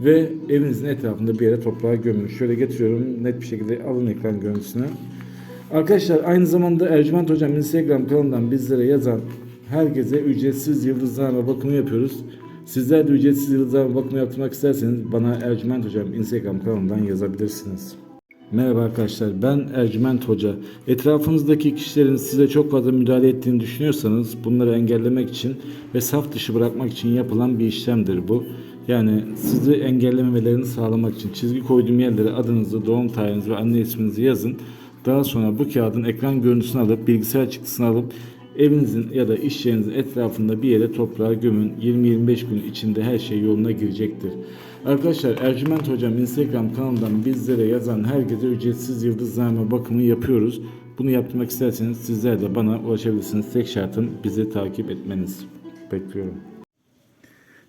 ve evinizin etrafında bir yere toprağa gömün. Şöyle getiriyorum net bir şekilde alın ekran görüntüsünü. Arkadaşlar aynı zamanda Ercüment Hocam Instagram kanalından bizlere yazan herkese ücretsiz yıldızlarla bakımı yapıyoruz. Sizler de ücretsiz yıldızlarla bakımı yaptırmak isterseniz bana Ercüment Hocam Instagram kanalından yazabilirsiniz. Merhaba arkadaşlar ben Ercüment Hoca. Etrafınızdaki kişilerin size çok fazla müdahale ettiğini düşünüyorsanız bunları engellemek için ve saf dışı bırakmak için yapılan bir işlemdir bu. Yani sizi engellememelerini sağlamak için çizgi koyduğum yerlere adınızı, doğum tarihinizi ve anne isminizi yazın. Daha sonra bu kağıdın ekran görüntüsünü alıp bilgisayar çıktısını alıp evinizin ya da iş yerinizin etrafında bir yere toprağa gömün. 20-25 gün içinde her şey yoluna girecektir. Arkadaşlar Ercüment Hocam Instagram kanalından bizlere yazan herkese ücretsiz yıldızlarma bakımı yapıyoruz. Bunu yapmak isterseniz sizler de bana ulaşabilirsiniz. Tek şartım bizi takip etmeniz. Bekliyorum.